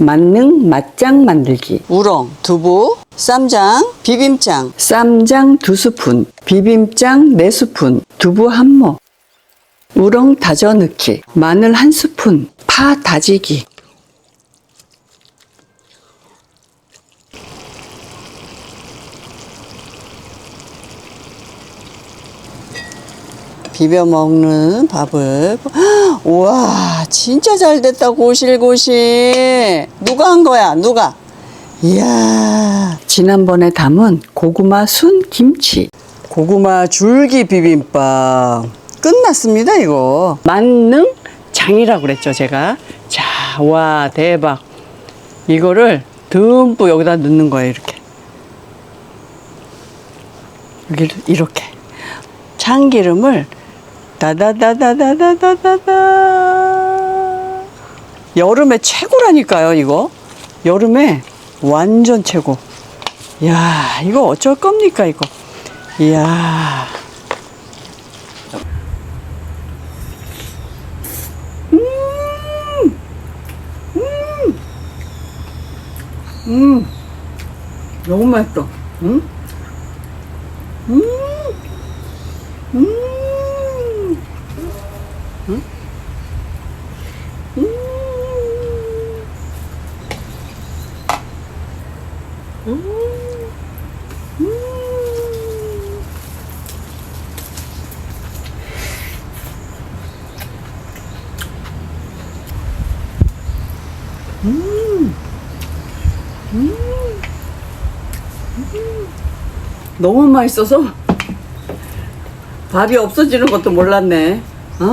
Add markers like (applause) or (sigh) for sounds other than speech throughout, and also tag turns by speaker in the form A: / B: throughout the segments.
A: 만능 맛장 만들기.
B: 우렁, 두부, 쌈장, 비빔장.
A: 쌈장 두 스푼, 비빔장 네 스푼, 두부 한 모, 우렁 다져 넣기, 마늘 한 스푼, 파 다지기.
B: 비벼 먹는 밥을 (gasps) 우와 진짜 잘 됐다 고실고실 누가 한 거야 누가 이야
A: 지난번에 담은 고구마 순 김치,
B: 고구마 줄기 비빔밥 끝났습니다 이거
A: 만능 장이라고 그랬죠, 제가. 자, 와, 대박. 이거를 듬뿍 여기다 넣는 거예요, 이렇게. 여기 이렇게. 참기름을 다다다다다다다다. 여름에 최고라니까요, 이거. 여름에 완전 최고. 야, 이거 어쩔 겁니까, 이거. 이야. 음, 너무 맛있어. 음, 음, 음, 음, 음. 너무 맛있어서 밥이 없어지는 것도 몰랐네. 아.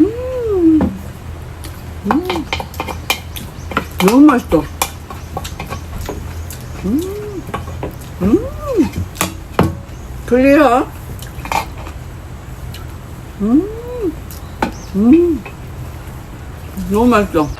A: 음. 음. 너무 맛있어. 음. 음. 클리어. 음. 음. 너무 맛있어.